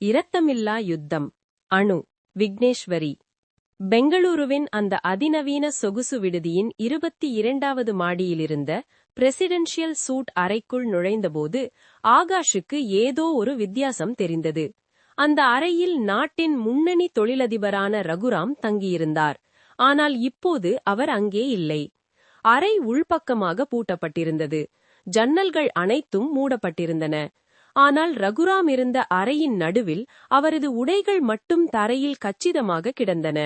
இரத்தமில்லா யுத்தம். அணு. விக்னேஸ்வரி பெங்களூருவின் அந்த அதிநவீன சொகுசு விடுதியின் இருபத்தி இரண்டாவது மாடியிலிருந்த பிரசிடென்ஷியல் சூட் அறைக்குள் நுழைந்தபோது ஆகாஷுக்கு ஏதோ ஒரு வித்தியாசம் தெரிந்தது. அந்த அறையில் நாட்டின் முன்னணி தொழிலதிபரான ரகுராம் தங்கியிருந்தார். ஆனால் இப்போது அவர் அங்கே இல்லை. அறை உள்பக்கமாக பூட்டப்பட்டிருந்தது. ஜன்னல்கள் அனைத்தும் மூடப்பட்டிருந்தன. ஆனால் ரகுராம் இருந்த அறையின் நடுவில் அவரது உடைகள் மட்டும் தரையில் கச்சிதமாக கிடந்தன.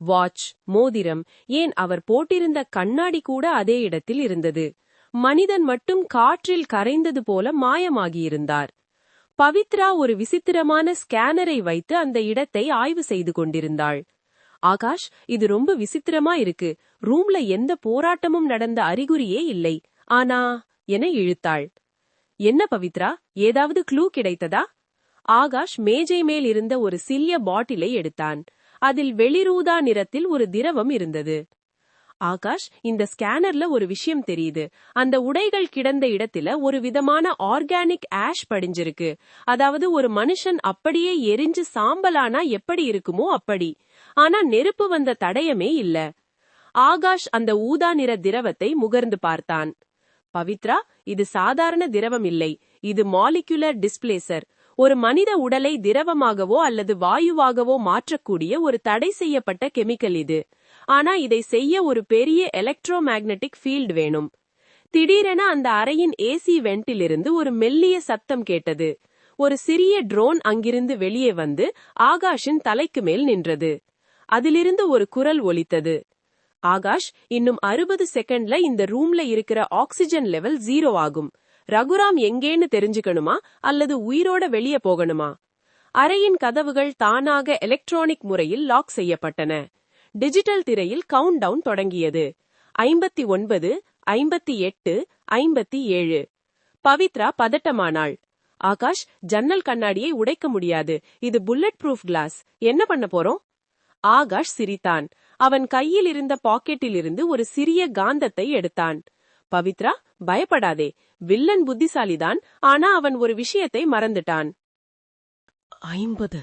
வாட்ச் மோதிரம் ஏன் அவர் போட்டிருந்த கண்ணாடி கூட அதே இடத்தில் இருந்தது. மனிதன் மட்டும் காற்றில் கரைந்தது போல மாயமாகியிருந்தார். பவித்ரா ஒரு விசித்திரமான ஸ்கேனரை வைத்து அந்த இடத்தை ஆய்வு செய்து கொண்டிருந்தாள். ஆகாஷ் இது ரொம்ப விசித்திரமா இருக்கு. ரூம்ல எந்த போராட்டமும் நடந்த அறிகுறியே இல்லை. ஆனா என இழுத்தாள். என்ன பவித்ரா? ஏதாவது க்ளூ கிடைத்ததா? ஆகாஷ் மேஜை மேல் இருந்த ஒரு சிறிய பாட்டிலை எடுத்தான். அதில் வெளிரூதா நிறத்தில் ஒரு திரவம் இருந்தது. ஆகாஷ் இந்த ஸ்கேனர்ல ஒரு விஷயம் தெரியுது. அந்த உடைகள் கிடந்த இடத்துல ஒரு விதமான ஆர்கானிக் ஆஷ் படிஞ்சிருக்கு. அதாவது ஒரு மனுஷன் அப்படியே எரிஞ்சு சாம்பலானா எப்படி இருக்குமோ அப்படி. ஆனா நெருப்பு வந்த தடயமே இல்ல. ஆகாஷ் அந்த ஊதா நிற திரவத்தை முகர்ந்து பார்த்தான். பவித்ரா இது சாதாரண திரவம் இல்லை இது மாலிகுலர் டிஸ்பிளேசர். ஒரு மனித உடலை திரவமாகவோ அல்லது வாயுவாகவோ மாற்றக்கூடிய ஒரு தடை செய்யப்பட்ட கெமிக்கல் இது. ஆனா இதை செய்ய ஒரு பெரிய எலக்ட்ரோ மேக்னெட்டிக் ஃபீல்டு வேணும். திடீரென அந்த அறையின் ஏசி வெண்டிலிருந்து ஒரு மெல்லிய சத்தம் கேட்டது. ஒரு சிறிய ட்ரோன் அங்கிருந்து வெளியே வந்து ஆகாஷின் தலைக்கு மேல் நின்றது. அதிலிருந்து ஒரு குரல் ஒலித்தது. ஆகாஷ் இன்னும் அறுபது செகண்ட்ல இந்த ரூம்ல இருக்கிற ஆக்சிஜன் லெவல் ஜீரோ ஆகும். ரகுராம் எங்கேன்னு தெரிஞ்சுக்கணுமா? அல்லது உயிரோட வெளியே போகணுமா? அறையின் கதவுகள் தானாக எலக்ட்ரானிக் முறையில் லாக் செய்யப்பட்டன. டிஜிட்டல் திரையில் கவுண்ட் டவுன் தொடங்கியது. ஐம்பத்தி ஒன்பது ஐம்பத்தி எட்டு ஐம்பத்தி ஏழு. பவித்ரா பதட்டமானாள். ஆகாஷ் ஜன்னல் கண்ணாடியை உடைக்க முடியாது. இது புல்லட் ப்ரூஃப் கிளாஸ் என்ன பண்ண போறோம்? ஆகாஷ் சிரித்தான். அவன் கையில் இருந்த பாக்கெட்டிலிருந்து ஒரு சிறிய காந்தத்தை எடுத்தான். பவித்ரா பயப்படாதே. வில்லன் புத்திசாலிதான். ஆனா அவன் ஒரு விஷயத்தை மறந்துட்டான். ஐம்பது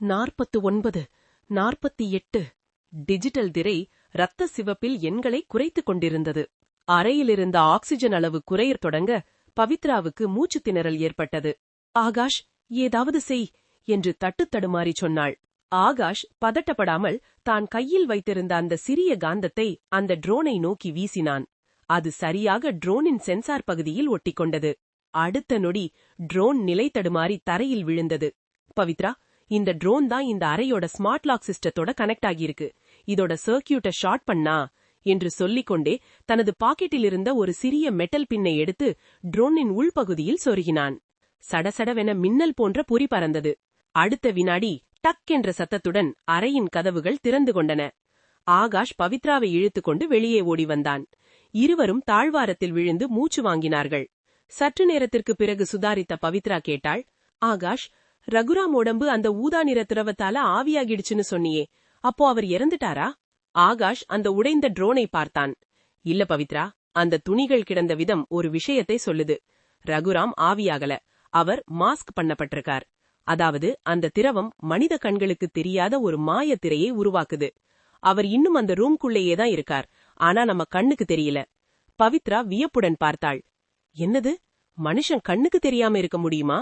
நாற்பத்து ஒன்பது நாற்பத்தி எட்டு. டிஜிட்டல் திரை ரத்த சிவப்பில் எண்களை குறைத்துக் கொண்டிருந்தது. அறையிலிருந்த ஆக்சிஜன் அளவு குறையத் தொடங்க பவித்ராவுக்கு மூச்சு திணறல் ஏற்பட்டது. ஆகாஷ் ஏதாவது செய் என்று தட்டுத்தடுமாறி சொன்னாள். ஆகாஷ் பதட்டப்படாமல் தான் கையில் வைத்திருந்த அந்த சிறிய காந்தத்தை அந்த ட்ரோனை நோக்கி வீசினான். அது சரியாக ட்ரோனின் சென்சார் பகுதியில் ஒட்டிக்கொண்டது. அடுத்த நொடி ட்ரோன் நிலை தடுமாறி தரையில் விழுந்தது. பவித்ரா இந்த ட்ரோன் தான் இந்த அறையோட ஸ்மார்ட் லாக் சிஸ்டத்தோட கனெக்ட் ஆகியிருக்கு. இதோட சர்க்கியூட்ட ஷார்ட் பண்ணா என்று சொல்லிக்கொண்டே தனது பாக்கெட்டில் இருந்த ஒரு சிறிய மெட்டல் பின்னை எடுத்து ட்ரோனின் உள்பகுதியில் சொருகினான். சடசடவென மின்னல் போன்ற பொறி பறந்தது. அடுத்த வினாடி டக் என்ற சத்தத்துடன் அறையின் கதவுகள் திறந்து கொண்டன. ஆகாஷ் பவித்ராவை இழுத்துக்கொண்டு வெளியே ஓடி வந்தான். இருவரும் தாழ்வாரத்தில் விழுந்து மூச்சு வாங்கினார்கள். சற்று நேரத்திற்கு பிறகு சுதாரித்த பவித்ரா கேட்டாள் ஆகாஷ் ரகுராம் உடம்பு அந்த ஊதா நிற திரவத்தால ஆவியாகிடுச்சுன்னு சொன்னியே அப்போ அவர் இறந்துட்டாரா? ஆகாஷ் அந்த உடைந்த ட்ரோனை பார்த்தான். இல்ல பவித்ரா அந்த துணிகள் கிடந்த விதம் ஒரு விஷயத்தை சொல்லுது. ரகுராம் ஆவியாகல. அவர் மாஸ்க் பண்ணப்பட்டிருக்கார். அதாவது அந்த திரவம் மனித கண்களுக்கு தெரியாத ஒரு மாய திரையை உருவாக்குது. அவர் இன்னும் அந்த ரூம்குள்ளேயே தான் இருக்கார். ஆனா நம்ம கண்ணுக்கு தெரியல. பவித்ரா வியப்புடன் பார்த்தாள். என்னது? மனுஷன் கண்ணுக்கு தெரியாம இருக்க முடியுமா?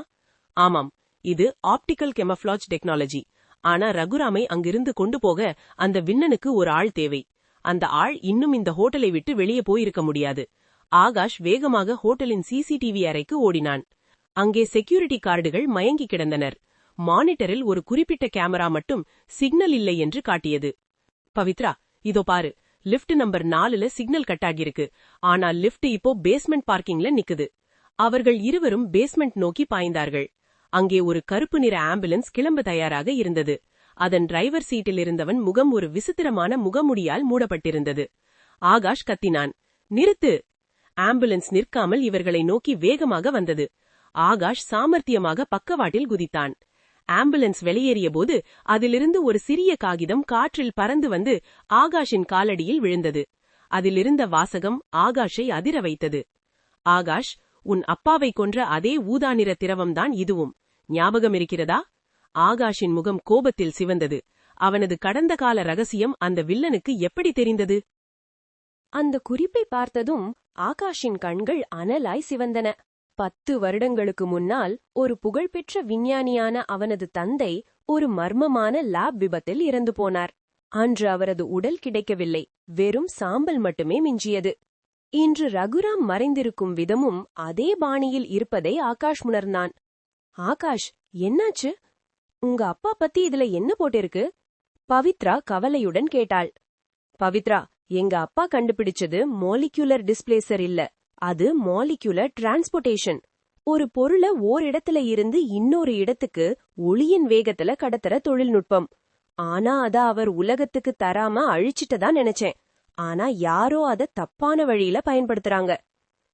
ஆமாம். இது ஆப்டிக்கல் கெமஃப்ளாஜ் டெக்னாலஜி. ஆனா ரகுராமை அங்கிருந்து கொண்டு போக அந்த விண்ணனுக்கு ஒரு ஆள் தேவை. அந்த ஆள் இன்னும் இந்த ஹோட்டலை விட்டு வெளியே போயிருக்க முடியாது. ஆகாஷ் வேகமாக ஹோட்டலின் சிசிடிவி அறைக்கு ஓடினான். அங்கே செக்யூரிட்டி கார்டுகள் மயங்கி கிடந்தனர். மானிட்டரில் ஒரு குறிப்பிட்ட கேமரா மட்டும் சிக்னல் இல்லை என்று காட்டியது. பவித்ரா இதோ பாரு. லிஃப்ட் நம்பர் நாலுல சிக்னல் கட் ஆகியிருக்கு. ஆனா லிஃப்ட் இப்போ பேஸ்மெண்ட் பார்க்கிங்ல நிக்குது. அவர்கள் இருவரும் பேஸ்மெண்ட் நோக்கி பாய்ந்தார்கள். அங்கே ஒரு கருப்பு நிற ஆம்புலன்ஸ் கிளம்ப தயாராக இருந்தது. அதன் டிரைவர் சீட்டில் இருந்தவன் முகம் ஒரு விசித்திரமான முகமுடியால் மூடப்பட்டிருந்தது. ஆகாஷ் கத்தினான் நிறுத்து! ஆம்புலன்ஸ் நிற்காமல் இவர்களை நோக்கி வேகமாக வந்தது. ஆகாஷ் சாமர்த்தியமாக பக்கவாட்டில் குதித்தான். ஆம்புலன்ஸ் வெளியேறிய போது அதிலிருந்து ஒரு சிறிய காகிதம் காற்றில் பறந்து வந்து ஆகாஷின் காலடியில் விழுந்தது. அதிலிருந்த வாசகம் ஆகாஷை அதிர வைத்தது. ஆகாஷ் உன் அப்பாவை கொன்ற அதே ஊதா நிற திரவம்தான் இதுவும். ஞாபகம் இருக்கிறதா? ஆகாஷின் முகம் கோபத்தில் சிவந்தது. அவனது கடந்த கால ரகசியம் அந்த வில்லனுக்கு எப்படி தெரிந்தது? அந்த குறிப்பை பார்த்ததும் ஆகாஷின் கண்கள் அனலாய் சிவந்தன. பத்து வருடங்களுக்கு முன்னால் ஒரு புகழ்பெற்ற விஞ்ஞானியான அவனது தந்தை ஒரு மர்மமான லேப் விபத்தில் இறந்து போனார். அன்று அவரது உடல் கிடைக்கவில்லை. வெறும் சாம்பல் மட்டுமே மிஞ்சியது. இன்று ரகுராம் மறைந்திருக்கும் விதமும் அதே பாணியில் இருப்பதை ஆகாஷ் உணர்ந்தான். ஆகாஷ் என்னாச்சு? உங்க அப்பா பத்தி இதுல என்ன போட்டிருக்கு? பவித்ரா கவலையுடன் கேட்டாள். பவித்ரா எங்க அப்பா கண்டுபிடிச்சது மோலிக்யூலர் டிஸ்பிளேசர் இல்ல. அது மாலிகுலர் டிரான்ஸ்போர்ட்டேஷன் ஒரு பொருளை ஓரிடத்துல இருந்து இன்னொரு இடத்துக்கு ஒளியின் வேகத்துல கடத்துற தொழில்நுட்பம். ஆனா அத அவர் உலகத்துக்கு தராம அழிச்சிட்டதா நினைச்சேன். ஆனா யாரோ அத தப்பான வழியில பயன்படுத்துறாங்க.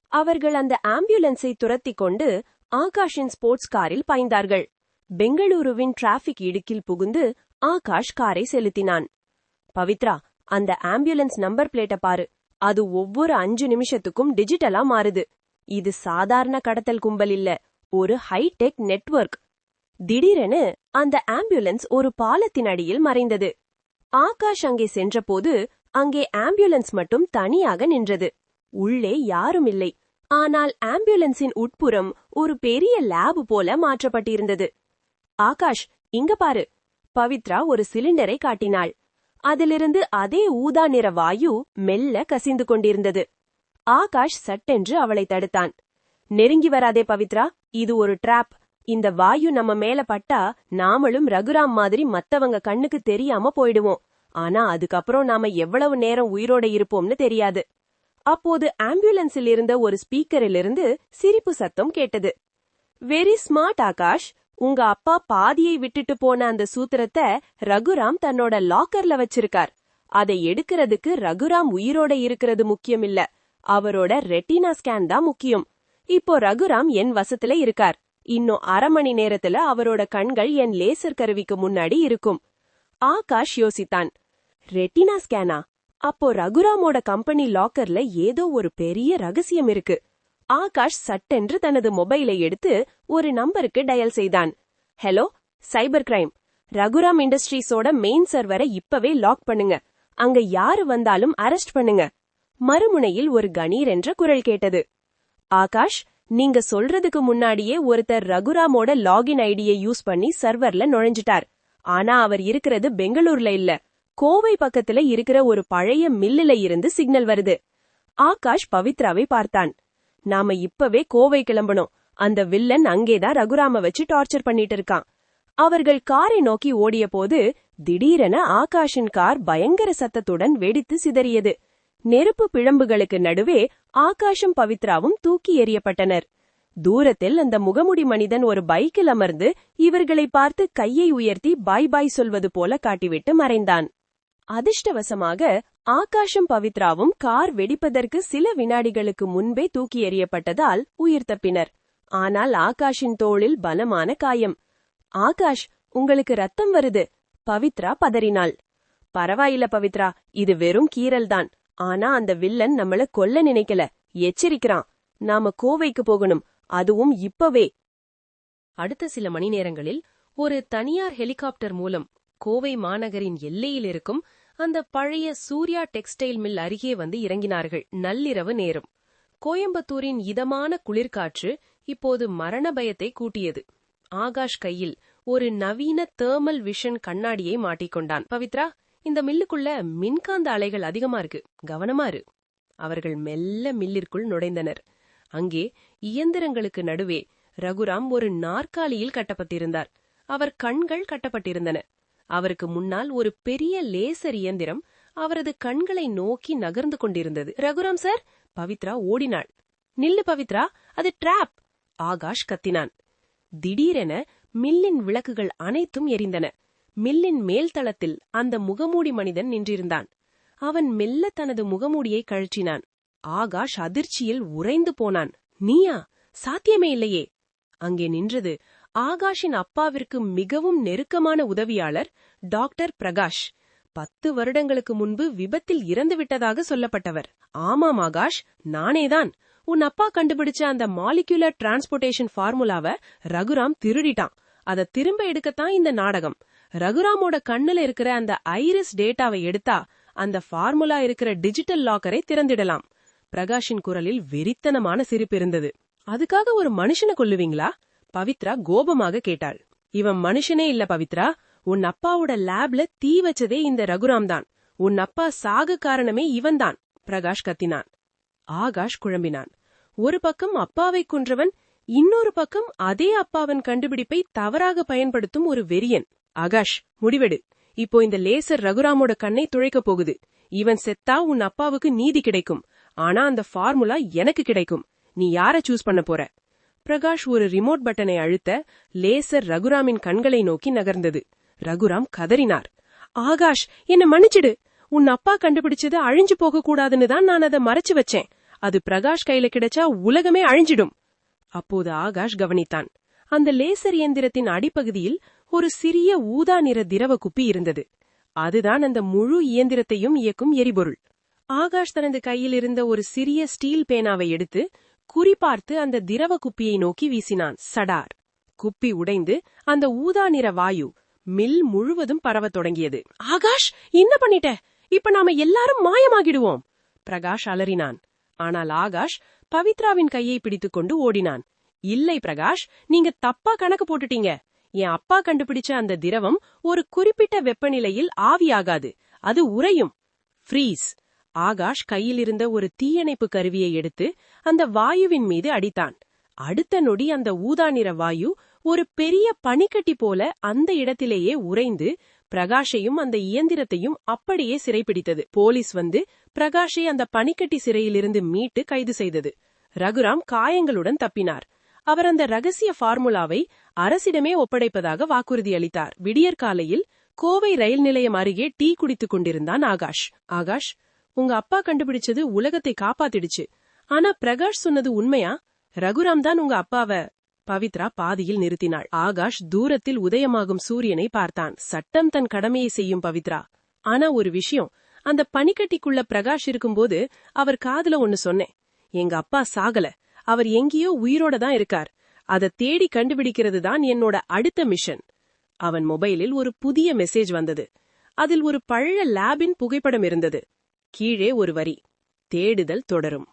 அவர்கள் அந்த ஆம்புலன்ஸை துரத்திக் கொண்டு ஆகாஷின் ஸ்போர்ட்ஸ் காரில் பாய்ந்தார்கள். பெங்களூருவின் டிராபிக் இடுக்கில் புகுந்து ஆகாஷ் காரை செலுத்தினான். பவித்ரா அந்த ஆம்புலன்ஸ் நம்பர் பிளேட்ட பாரு. அது ஒவ்வொரு அஞ்சு நிமிஷத்துக்கும் டிஜிட்டலா மாறுது. இது சாதாரண கடத்தல் கும்பல் இல்ல ஒரு ஹைடெக் நெட்வொர்க் திடீரென அந்த ஆம்புலன்ஸ் ஒரு பாலத்தின் அடியில் மறைந்தது. ஆகாஷ் அங்கே சென்றபோது அங்கே ஆம்புலன்ஸ் மட்டும் தனியாக நின்றது. உள்ளே யாரும் இல்லை. ஆனால் ஆம்புலன்ஸின் உட்புறம் ஒரு பெரிய லேப் போல மாற்றப்பட்டிருந்தது. ஆகாஷ் இங்க பாரு. பவித்ரா ஒரு சிலிண்டரை காட்டினாள். அதிலிருந்து அதே ஊதா நிற வாயு மெல்ல கசிந்து கொண்டிருந்தது. ஆகாஷ் சட்டென்று அவளை தடுத்தான். நெருங்கி வராதே பவித்ரா இது ஒரு டிராப் இந்த வாயு நம்ம மேல பட்டா நாமளும் ரகுராம் மாதிரி மத்தவங்க கண்ணுக்கு தெரியாம போயிடுவோம். ஆனா அதுக்கப்புறம் நாம எவ்வளவு நேரம் உயிரோட இருப்போம்னு தெரியாது. அப்போது ஆம்புலன்ஸில் இருந்த ஒரு ஸ்பீக்கரிலிருந்து சிரிப்பு சத்தம் கேட்டது. Very smart Akash. உங்க அப்பா பாதியை விட்டுட்டு போன அந்த சூத்திரத்தை ரகுராம் தன்னோட லாக்கர்ல வச்சிருக்கார். அதை எடுக்கிறதுக்கு ரகுராம் உயிரோட இருக்கிறது முக்கியம் இல்ல அவரோட ரெட்டினா ஸ்கேன் தான் முக்கியம். இப்போ ரகுராம் என் வசத்துல இருக்கார். இன்னும் அரை மணி நேரத்துல அவரோட கண்கள் என் லேசர் கருவிக்கு முன்னாடி இருக்கும். ஆகாஷ் யோசித்தான். ரெட்டினா ஸ்கேனா அப்போ ரகுராமோட கம்பெனி லாக்கர்ல ஏதோ ஒரு பெரிய ரகசியம் இருக்கு. ஆகாஷ் சட்டென்று தனது மொபைலை எடுத்து ஒரு நம்பருக்கு டயல் செய்தான். Hello cyber crime. ரகுராம் இண்டஸ்ட்ரீஸோட மெயின் சர்வரை இப்பவே லாக் பண்ணுங்க. அங்க யாரு வந்தாலும் அரெஸ்ட் பண்ணுங்க. மறுமுனையில் ஒரு கணீர் என்ற குரல் கேட்டது. ஆகாஷ் நீங்க சொல்றதுக்கு முன்னாடியே ஒருத்தர் ரகுராமோட லாகின் ஐடியை யூஸ் பண்ணி சர்வர்ல நுழைஞ்சிட்டார். ஆனா அவர் இருக்கிறது பெங்களூர்ல இல்ல. கோவை பக்கத்துல இருக்கிற ஒரு பழைய மில்லுல இருந்து சிக்னல் வருது. ஆகாஷ் பவித்ராவை பார்த்தான். நாம இப்பவே கோவை கிளம்பணும். அந்த வில்லன் அங்கேதான் ரகுராம வச்சு டார்ச்சர் பண்ணிட்டு இருக்கான். அவர்கள் காரை நோக்கி ஓடிய போது திடீரென ஆகாஷின் கார் பயங்கர சத்தத்துடன் வெடித்து சிதறியது. நெருப்பு பிழம்புகளுக்கு நடுவே ஆகாஷும் பவித்ராவும் தூக்கி எறியப்பட்டனர். தூரத்தில் அந்த முகமுடி மனிதன் ஒரு பைக்கில் அமர்ந்து இவர்களை பார்த்து கையை உயர்த்தி பாய் பாய் சொல்வது போல காட்டிவிட்டு மறைந்தான். அதிர்ஷ்டவசமாக ஆகாஷம் பவித்ராவும் கார் வெடிப்பதற்கு சில வினாடிகளுக்கு முன்பே தூக்கி எறியப்பட்டதால் உயிர் தப்பினர் ஆனால் ஆகாஷின் தோளில் பலமான காயம். ஆகாஷ் உங்களுக்கு ரத்தம் வருது. பவித்ரா பதறினாள். பரவாயில்ல பவித்ரா இது வெறும் கீறல்தான். ஆனா அந்த வில்லன் நம்மள கொல்ல நினைக்கல. எச்சரிக்கிறான். நாம கோவைக்கு போகணும். அதுவும் இப்பவே. அடுத்த சில மணி நேரங்களில் ஒரு தனியார் ஹெலிகாப்டர் மூலம் கோவை மாநகரின் எல்லையில் இருக்கும் அந்த பழைய சூர்யா டெக்ஸ்டைல் மில் அருகே வந்து இறங்கினார்கள். நள்ளிரவு நேரம். கோயம்புத்தூரின் இதமான குளிர்காற்று இப்போது மரண பயத்தை கூட்டியது. ஆகாஷ் கையில் ஒரு நவீன தேர்மல் விஷன் கண்ணாடியை மாட்டிக்கொண்டான். பவித்ரா இந்த மில்லுக்குள்ள மின்காந்த அலைகள் அதிகமா இருக்கு. கவனமா இரு. அவர்கள் மெல்ல மில்லிற்குள் நுழைந்தனர். அங்கே இயந்திரங்களுக்கு நடுவே ரகுராம் ஒரு நாற்காலியில் கட்டப்பட்டிருந்தார். அவர் கண்கள் கட்டப்பட்டிருந்தன. அவருக்கு முன்னால் ஒரு பெரிய லேசர் இயந்திரம் அவரது கண்களை நோக்கி நகர்ந்து கொண்டிருந்தது. ரகுராம் சார்! பவித்ரா ஓடினாள். நில்லு பவித்ரா அது டிராப்! ஆகாஷ் கத்தினான். திடீரென மில்லின் விளக்குகள் அனைத்தும் எரிந்தன. மில்லின் மேல்தளத்தில் அந்த முகமூடி மனிதன் நின்றிருந்தான். அவன் மெல்ல தனது முகமூடியை கழற்றினான். ஆகாஷ் அதிர்ச்சியில் உறைந்து போனான். நீயா? சாத்தியமே இல்லையே! அங்கே நின்றது ஆகாஷின் அப்பாவிற்கு மிகவும் நெருக்கமான உதவியாளர் டாக்டர் பிரகாஷ். பத்து வருடங்களுக்கு முன்பு விபத்தில் இறந்துவிட்டதாக சொல்லப்பட்டவர். ஆமாம் ஆகாஷ் நானேதான். உன் அப்பா கண்டுபிடிச்ச அந்த மாலிகுலர் டிரான்ஸ்போர்டேஷன் ஃபார்முலாவை ரகுராம் திருடிட்டான். அதை திரும்ப எடுக்கத்தான் இந்த நாடகம். ரகுராமோட கண்ணுல இருக்கிற அந்த ஐரிஸ் டேட்டாவை எடுத்தா அந்த ஃபார்முலா இருக்கிற டிஜிட்டல் லாக்கரை திறந்திடலாம். பிரகாஷின் குரலில் வெறித்தனமான சிரிப்பு இருந்தது. அதுக்காக ஒரு மனுஷனை கொல்லுவீங்களா? பவித்ரா கோபமாக கேட்டாள். இவன் மனுஷனே இல்ல பவித்ரா. உன் அப்பாவோட லேப்ல தீ வச்சதே இந்த ரகுராம் தான். உன் அப்பா சாக காரணமே இவன்தான் பிரகாஷ் கத்தினான். ஆகாஷ் குழம்பினான். ஒரு பக்கம் அப்பாவை கொன்றவன் இன்னொரு பக்கம் அதே அப்பாவின் கண்டுபிடிப்பை தவறாக பயன்படுத்தும் ஒரு வெறியன். ஆகாஷ் முடிவெடு. இப்போ இந்த லேசர் ரகுராமோட கண்ணை துளைக்கப் போகுது. இவன் செத்தா உன் அப்பாவுக்கு நீதி கிடைக்கும். ஆனா அந்த ஃபார்முலா எனக்கு கிடைக்கும். நீ யார சூஸ் பண்ண போற? பிரகாஷ் ஒரு ரிமோட் பட்டனை அழுத்த லேசர் ரகுராமின் கண்களை நோக்கி நகர்ந்தது. ரகுராம் கதறினார். ஆகாஷ் என்ன மன்னிச்சிடு. உன் அப்பா கண்டுபிடிச்சது அழிஞ்சு போக கூடாதுன்னு தான் நான் அதை மறைச்சு வச்சேன். அது பிரகாஷ் கையில கிடைச்சா உலகமே அழிஞ்சிடும். அப்போது ஆகாஷ் கவனித்தான். அந்த லேசர் இயந்திரத்தின் அடிப்பகுதியில் ஒரு சிறிய ஊதா நிற திரவ குப்பி இருந்தது. அதுதான் அந்த முழு இயந்திரத்தையும் இயக்கும் எரிபொருள். ஆகாஷ் தனது கையில் இருந்த ஒரு சிறிய ஸ்டீல் பேனாவை எடுத்து குறிபார்த்து அந்த திரவ குப்பியை நோக்கி வீசினான் சடார். குப்பி உடைந்து அந்த ஊதா நிற வாயு மில் முழுவதும் பரவத் தொடங்கியது. ஆகாஷ் என்ன பண்ணிட்ட? இப்ப நாம எல்லாரும் மாயமாகிடுவோம். பிரகாஷ் அலறினான். ஆனால் ஆகாஷ் பவித்ராவின் கையை பிடித்துக்கொண்டு ஓடினான். இல்லை பிரகாஷ் நீங்க தப்பா கணக்கு போட்டுட்டீங்க. என் அப்பா கண்டுபிடிச்ச அந்த திரவம் ஒரு குறிப்பிட்ட வெப்பநிலையில் ஆவியாகாது. அது உறையும். ஃப்ரீஸ். ஆகாஷ் கையிலிருந்த ஒரு தீயணைப்பு கருவியை எடுத்து அந்த வாயுவின் மீது அடித்தான். அடுத்த நொடி அந்த ஊதா நிற வாயு ஒரு பெரிய பனிக்கட்டி போல அந்த இடத்திலேயே உறைந்து பிரகாஷையும் அந்த இயந்திரத்தையும் அப்படியே சிறைப்பிடித்தது. போலீஸ் வந்து பிரகாஷை அந்த பனிக்கட்டி சிறையிலிருந்து மீட்டு கைது செய்தது. ரகுராம் காயங்களுடன் தப்பினார். அவர் அந்த ரகசிய ஃபார்முலாவை அரசிடமே ஒப்படைப்பதாக வாக்குறுதி அளித்தார். விடியற்காலையில் கோவை ரயில் நிலையம் அருகே டீ குடித்துக் கொண்டிருந்தான் ஆகாஷ். ஆகாஷ் உங்க அப்பா கண்டுபிடிச்சது உலகத்தை காப்பாத்திடுச்சு. ஆனா பிரகாஷ் சொன்னது உண்மையா? ரகுராம் தான் உங்க அப்பாவ பவித்ரா பாதியில் நிறுத்தினாள். ஆகாஷ் தூரத்தில் உதயமாகும் சூரியனை பார்த்தான். சட்டம் தன் கடமையை செய்யும் பவித்ரா. ஆனா ஒரு விஷயம் அந்த பனிக்கட்டிக்குள்ள பிரகாஷ் இருக்கும்போது அவர் காதுல ஒன்னு சொன்னேன். எங்க அப்பா சாகல. அவர் எங்கேயோ உயிரோட தான் இருக்கார். அதை தேடி கண்டுபிடிக்கிறது தான் என்னோட அடுத்த மிஷன். அவன் மொபைலில் ஒரு புதிய மெசேஜ் வந்தது. அதில் ஒரு பழைய லேபின் புகைப்படம் இருந்தது. கீழே ஒரு வரி. தேடுதல் தொடரும்.